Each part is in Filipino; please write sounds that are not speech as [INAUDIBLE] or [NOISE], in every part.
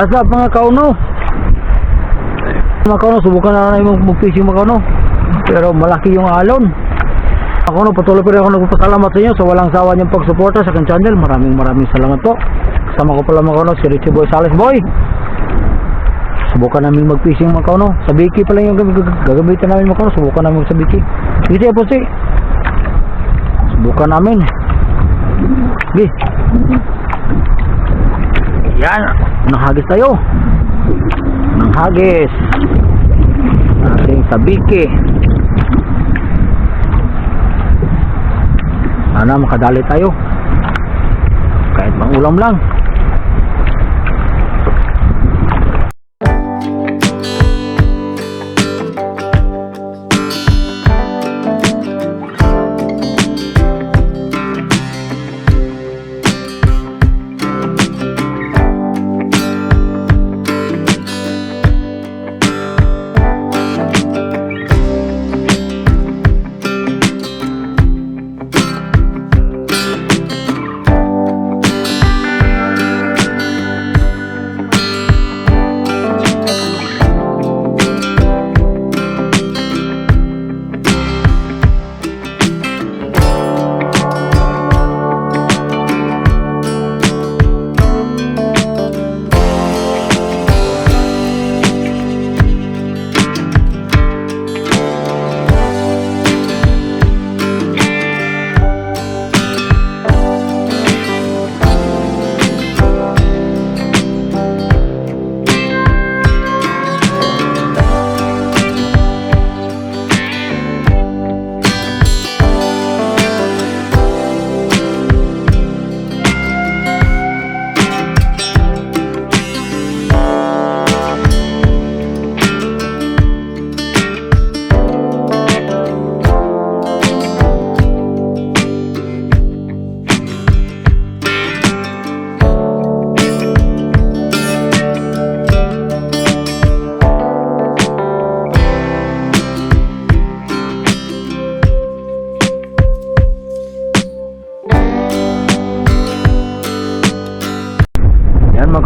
Asa mga kauno? Mga kauno, subukan na namin mag- mag-fishing mga kauno. Pero malaki yung alon. Ako no, patuloy pa rin ako nagpapasalamat sa inyo sa walang sawa niyong pagsuporta sa aking channel. Maraming maraming salamat po. Kasama ko pala mga kauno, si Richie Boy Sales Boy. Subukan namin mag-fishing mga kauno. Sa Biki pala yung gag- gag- gagamitin namin mga kauno. Subukan namin sa Biki. Sige po si. Subukan namin. Sige. Yan, nanghagis tayo. Nanghagis. Ating sabiki. Sana makadali tayo. Kahit mang ulam lang.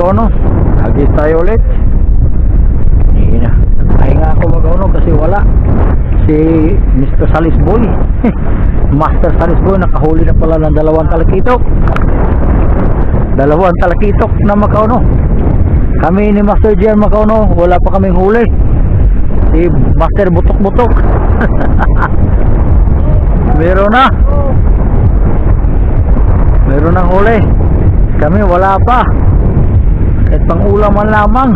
Yan mag-ono. Hagis tayo ulit. Hindi na. Pahinga ako mag-ono kasi wala. Si Mr. Salis Boy. [LAUGHS] Master Salis Boy nakahuli na pala ng dalawang talakitok. Dalawang talakitok na makauno. Kami ni Master Gian makauno, wala pa kaming huli. Si Master Butok-Butok. [LAUGHS] Meron na. Meron ng huli. Kami wala pa. Pang ulam man lamang.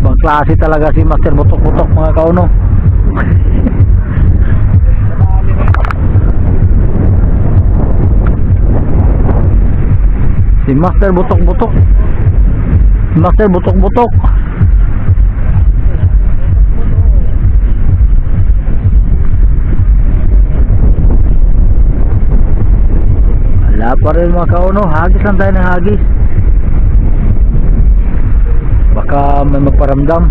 Ibang klase talaga si Master Butok-Butok mga kauno. si Master Butok-Butok. Master Butok-Butok. Wala pa rin mga kauno. Hagis lang tayo ng hagis. Baka may magparamdam.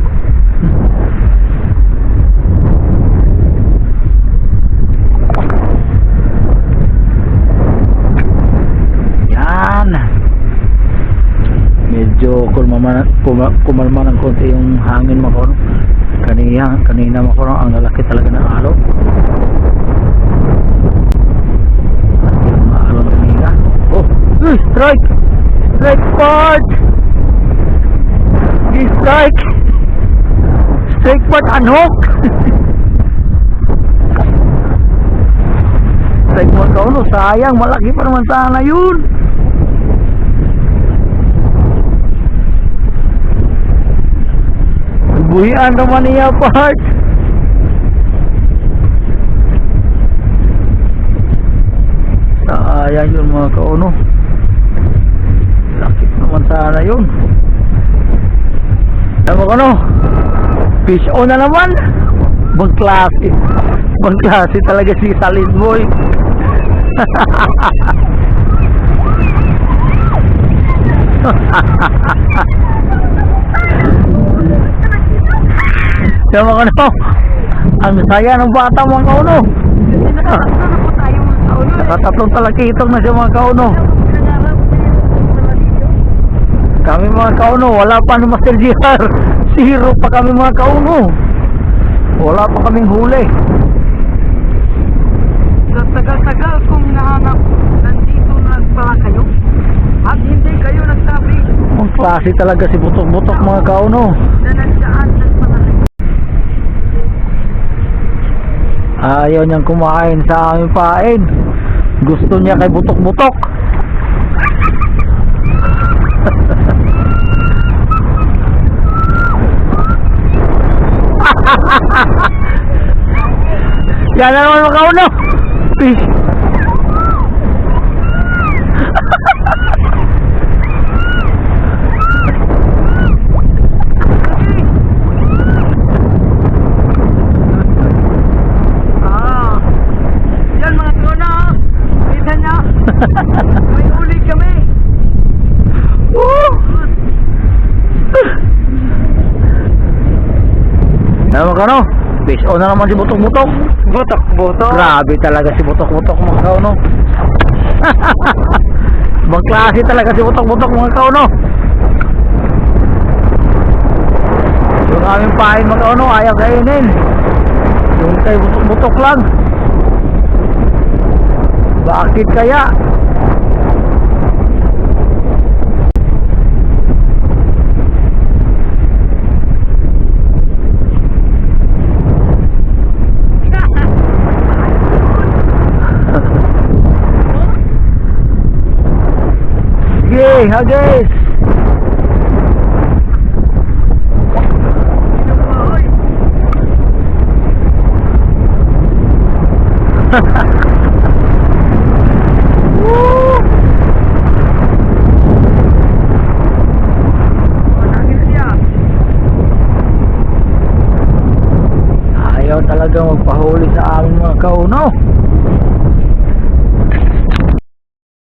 [LAUGHS] Yan. Medyo kulmama, kuma, kumalma ng konti yung hangin mga kauno. Kanina, kanina mga kauno, ang lalaki talaga ng alo. Yung mga alo na kanina. Uy, strike! [LAUGHS] Strike part! Strike! Strike part anhok! strike part kauno, sayang, malaki pa naman sana yun! Buhian naman niya part! Sayang yun mga kauno. Sana yun. Alam mo ano? Fish on na naman. Bang klase. Bang klase talaga si Salin Boy. [LAUGHS] Alam mo ano? Ang saya ng bata mga kauno. Nakatatlong talakitong na siya mga kauno. Kami mga kauno, wala pa ni Master JR. [LAUGHS] Zero pa kami mga kauno. Wala pa kaming huli. Sa tagal-tagal kong nahanap, nandito na pala kayo. At hindi kayo nagsabi Ang klase talaga si Butok-Butok mga kauno. na nagdaan ng pala kayo. Ayaw niyang kumain sa aming pain. Gusto niya kay Butok-Butok. [LAUGHS] Yan na naman mga kauno. Fish. Ah, yan mga trona. Kita niya. May uli kami. Woo! Ano ka no? Fish on na naman si Butok-Butok. Butok, butok. Grabe talaga si Butok-Butok mga kauno. [LAUGHS] Ibang klase talaga si Butok-Butok mga kauno. Yung aming pain mga kauno, ayaw kainin. Yung kay Butok-Butok lang. Bakit kaya? Sige, hagis! [LAUGHS] Ayaw talaga magpahuli sa aming mga kauno.